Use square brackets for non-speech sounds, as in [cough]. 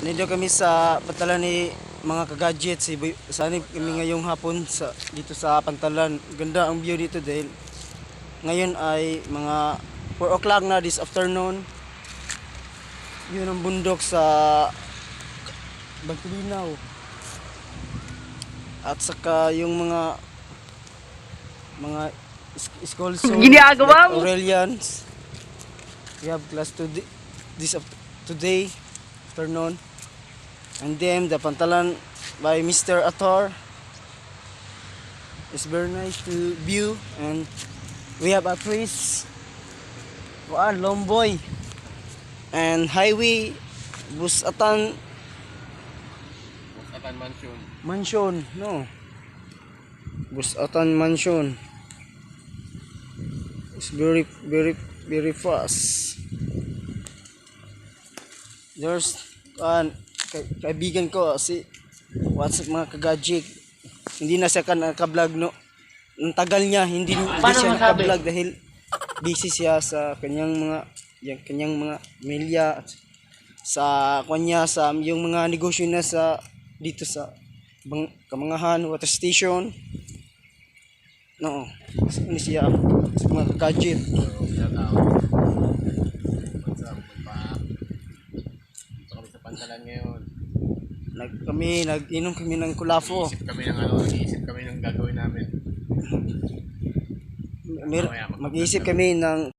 Nandito kami sa pantalan ni mga kagadget si Boy. Kami ngayong hapon sa dito sa pantalan. Ganda ang view dito dahil ngayon ay mga 4 o'clock na this afternoon. Yun ang bundok sa Bantulinaw. At saka yung mga mga school [laughs] zone, Ginagawa mo? Aurelians. We have class today, this today afternoon. And then the pantalan by Mr. Ator. It's very nice to view and we have a trees. Kuan, Lomboy. And highway Busatan Busatan Mansion. Mansion, no. Busatan Mansion. It's very, very, very fast. There's, kan, kaibigan ko, si, what's mga kagadget. Hindi na siya ka naka-vlog, no. Ang tagal niya, hindi, hindi Paano siya masabi? naka-vlog dahil busy siya sa kanyang mga, yung kanyang mga milya, sa kanya sa yung mga negosyo na sa dito sa bang, Kamangahan Water Station. No. Ano siya sa mga gadget. Shout out. What's up? Magpa. Dito kami sa pantalan ngayon. Nag kami nag-inom kami ng kulafo. Isip kami ng ano, isip kami ng gagawin namin. Mer- mag-isip kami ng